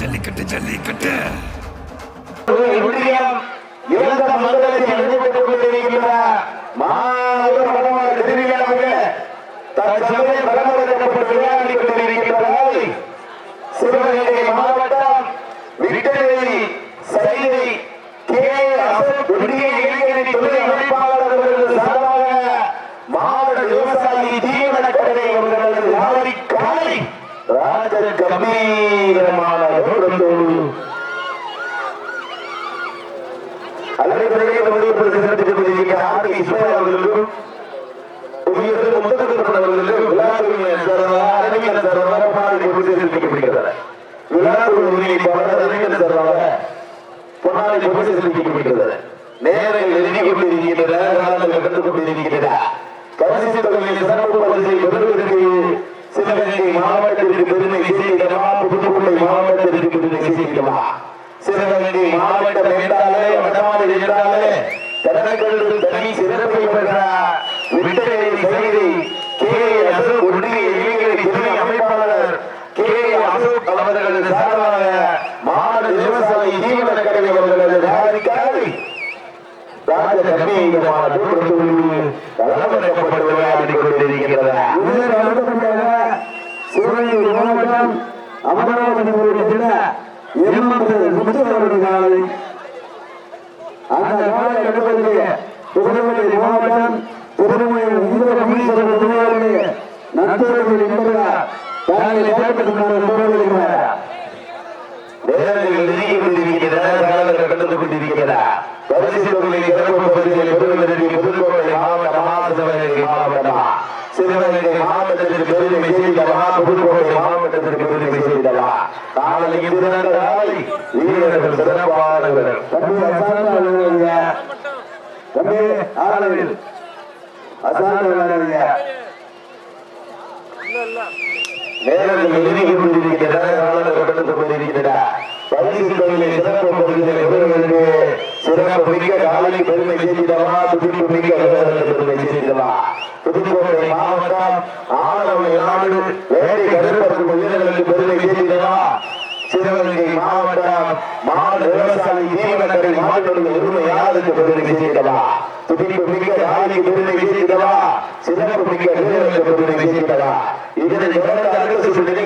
ஜல்லிக்கட்டு ஜல்லிக்கட்டு. சிவகங்கை மாவட்டம் விட்டவேலி சைதை கே அசோக் ஒன்றிய இளைஞரணி துணை அமைப்பாளர் அவர்கள் சார்பாக விவசாயி ஜீவன கடனை அவர்களது ஆவடி காலை ராஜ கம்பீரமான தோழந்தோடு அலைவரையை வழிபடுத்தி சிறப்பித்துக் கொண்டிருக்கிற ஆர் இஸ்மாயில் அவர்களுக்கும் உயிருக்கு சிறப்பிக்கப்படுகிறது பொன்னாலை சிறப்பிக்கப்படுகிறது கொண்டிருக்கின்றன காலங்கள் கொண்டிருக்கின்றன பரிசு தொகையை சிறப்பு பரிசை பெறுவதற்கு சிவகங்கை மாவட்டத்திற்கு பெருமை புதுக்கோட்டை மாவட்டத்திற்கு பெருமை சிவகங்கை மாவட்டம் என்றாலே என்றாலே தனி சிறப்பை பெற்ற செய்தி கே. அசோக் இளைஞர் துணை அமைப்பாளர் கே. அசோக் அவர்களது சார்பாக மாடு விவசாயி ஜீவன கடமை அவர்களது விளையாடிக் கொண்டிருக்கிறது சிவகங்கை அமராவதி எம்மது காலை அந்த காலை நடப்பதற்கு புதுக்கோட்டை மாவட்டம் புதுமை இந்திர கமிஷனர் என்பதால் தாங்கள் நெருங்கிக் கடந்து கொண்டிருக்கின்றன பரிசு சிறப்பு பரிசுகளை புதுக்கோட்டை மாவட்டமா சிவகங்கை மாவட்டமா? சிவகங்கை மாவட்டத்திற்கு பெருமை மகா புதுக்கோட்டை நேரங்கள் நெருங்கிக் கொண்டிருக்கின்றன காலங்கள் கடந்து கொண்டிருக்கின்றன. பரிசு தொகையை சிறப்பு பரிசுகளை பெறுவதற்கு சிறப்பு மிக்க காலை பெருமை செய்தவா துடிப்பு மிக்க பெருமை செய்தவா புதுக்கோட்டை மாவட்டம் ஆனவை நாடு வேலை கருப்பருக்கு வீரர்களுக்கு பெருமை செய்தவா சிவகங்கை மாவட்டம் மாடு விவசாயி ஜீவனக்கரை மாட்டுடைய உரிமையாளருக்கு பெருமை செய்தவா துடிப்பு மிக்க காலைக்கு பெருமை செய்தவா சிறப்பு மிக்க வீரர்களுக்கு பெருமை செய்தவா இதனை தொடர்ந்து அடுத்த சுற்று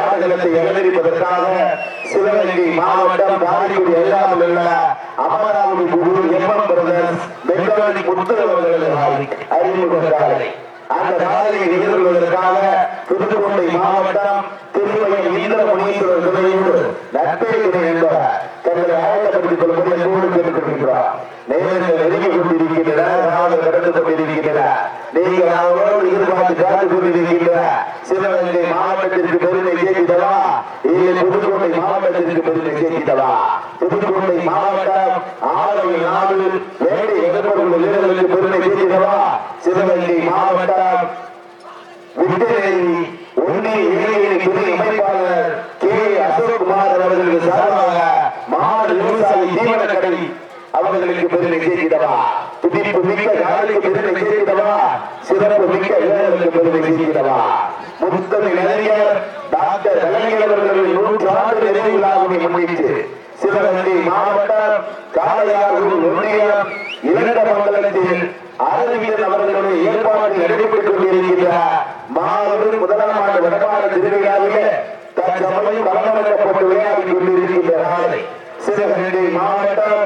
ஆடுகளத்தை அலங்கரிப்பதற்காக சிவகங்கை மாவட்டம் காலிக்குடி எல்லாம் உள்ள அமராவதி எம்எம் பிரதர்ஸ் பெங்காலி அந்த காலையை எதிர்கொள்வதற்காக புதுக்கோட்டை மாவட்டம் திருமணம் இந்திர முனீஸ்வரர் துணையோடு நட்பை துணை என்பவர் தங்களை ஆயத்தப்படுத்திக் கொள்வதை அன்போடு கேட்டுக்கொண்டிருக்கிறார் நேரங்கள் நெருங்கிக் கொண்டிருக்கின்றன கடந்து கொண்டிருக்கின்றன. நீங்கள் அவரோடு எதிர்பார்த்து காத்துக் கொண்டிருக்கின்ற சிவகங்கை மாவட்டத்திற்கு பெருமை சேர்க்கிறவா இல்லை புதுக்கோட்டை மாவட்டத்திற்கு பெருமை சேர்க்கிறவா புதுக்கோட்டை மாவட்டம் ஆலவை நாடு வேலை எதிர்ப்பு வீரர்களுக்கு பெருமை சிவகங்கை மாவட்டம் விட்டவேலி ஒன்றிய இளைஞரணி துணை அமைப்பாளர் கே. அசோக்குமார் அவர்களுக்கு சார்பாக மாவட்ட விவசாயி தீவன கடை அவர்களுக்கு பெருமை சேர்க்கிறவா துடிப்பு மிக்க காலைக்கு பெருமை சேர்க்கிறவா சிறப்பு மிக்க இளைஞர்களுக்கு பெருமை சேர்க்கிறவா முத்தமிழ் இளைஞர் டாக்டர் கலைஞர் அவர்களின் நூற்றாண்டு நிறைவு விழாவினை முன்னிட்டு சிவகங்கை மாவட்டம் காளையாகுடி ஒன்றியம் இரண்டு மண்டலத்தில் ஏற்பாடு நடைபெற்றுக் கொண்டிருக்கின்ற மாபெரும் முதலாம் ஆண்டு வடபாடு திருவிழாவிலே தற்சமயம் பலமளிக்கப்பட்டு விளையாடிக் கொண்டிருக்கின்ற நாளை சிவகங்கை மாவட்டம்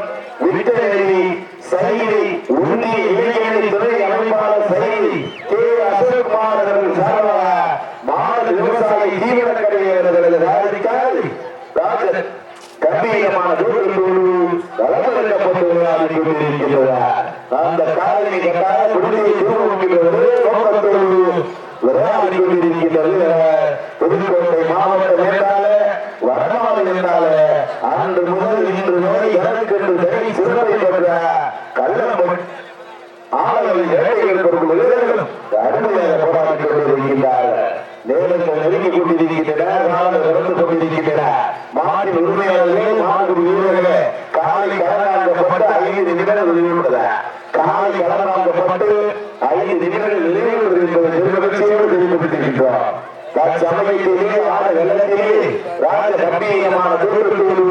விட்டநெறி சைதை உன்னிய இளைஞரணி துணை அமைப்பாளர் சைதை கே அசோக்குமார் அவர்கள் சார்பாக மாடு விவசாயி ஜீவன கடையவர்களது ராஜிக்காரி ராஜன் கம்பீரமான தூரத்தோடு வளர்க்கப்பட்டு விளையாடிக் கொண்டிருக்கிறார் அந்த காலனி கட்டால் விடுதலை தூங்குகிறது நோக்கத்தோடு விளையாடிக் கொண்டிருக்கிறது புதுக்கோட்டை மாவட்டம் என்றாலே வடமாடு என்றாலே அன்று முதல் இன்று வரை எனக்கு என்று சிறப்பை பெற்ற கள்ளம் ஆளவை இளைஞர்களும் வீரர்களும் அருமையாக போராடிக் கொண்டிருக்கின்றார்கள். நேரங்கள் நெருங்கிக் கொண்டிருக்கின்றன நாடு நடந்து கொண்டிருக்கின்றன. மாட்டின் உரிமையாளர்களே மாடு வீரர்களே காலை கடனாக்கப்பட்டு ஐந்து நிமிடங்கள் காலை கடனாக்கப்பட்டு ஐந்து நிமிடங்கள் நினைவு என்பதை தற்சமயத்திலே ஆட வெள்ளத்திலே ராஜ கம்பீரமான தூரத்தோடு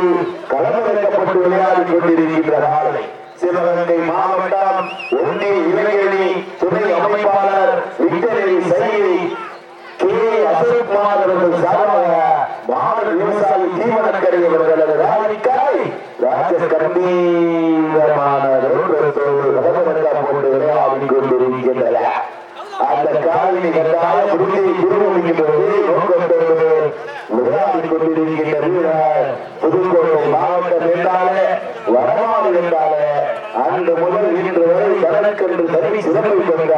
களமிறக்கப்பட்டு விளையாடிக் கொண்டிருக்கின்ற நாளை சிவகங்கை மாவட்டம் ஒன்றிய இளைஞரணி துணை அமைப்பாளர் விக்டரி சையை கே. அசோக்குமார் அவர்கள் சார்பாக மாநில விவசாயி தீவனக்கரை அவர்களது ராணிக்காய் ராஜ கம்பீரமான புதுக்கோட்டை மாவட்டம் என்றாலே வடமாடு என்றாலே அன்று முதல் இன்று வரை தனக்கென்று தனி கொண்ட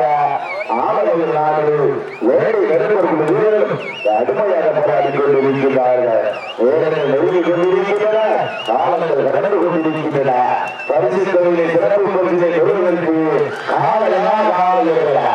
ஆலயம் நாடு. வேலை நண்பர்கள் வீரர்கள் அருமையாக போராடி கொண்டிருக்கிறார்கள் வேலைகள் நெருங்கி கொண்டிருக்கின்றன காலங்கள் கடந்து கொண்டிருக்கின்றன. பரிசு தொழிலை சிறப்பு பரிசினை பெறுவதற்கு காலையா காலையா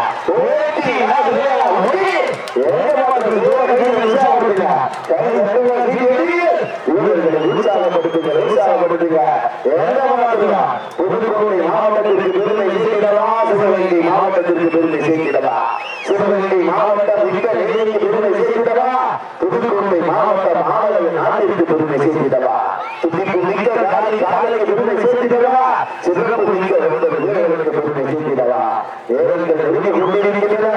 புதுக்கோட்டை மாவட்டத்திற்கு பெருமை சேர்க்கிறவா சிவகங்கை மாவட்டத்திற்கு பெருமை சேர்க்கிறவா சிவகங்கை மாவட்டம் மிக நிறைய பெருமை சேர்க்கிறவா புதுக்கோட்டை மாவட்டம் மாணவ நாட்டிற்கு பெருமை சேர்க்கிறவா துடிப்பு மிக்க காலை காலைக்கு பெருமை செய்கிறதா சிறப்பு மிக்க வீரர்களுக்கு பெருமை சேர்க்கிறவா ஏகங்கள் கொண்டிருக்கின்றன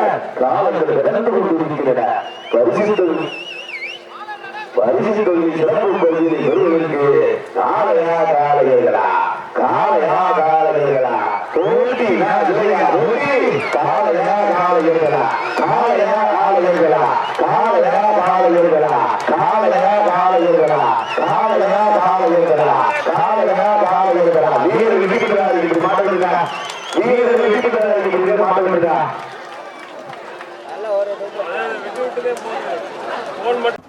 காலங்கள் கடந்து கொண்டிருக்கின்றன. பரிசு தொழில் சிறப்பு பரிசினை பெறுவதற்கு காலையா காலையர்களா காலையா காலையர்களா ஓட்டி காலையா காலையர்களா காலையா காலையர்களா காலையா காலையர்களா காலையா காலையர்களா காலையா காலையர்களா காலையா காலையர்களா வீரர்கள் வீட்டுக்கு மாட்டேங்குதா வீரர்கள் மட்டும்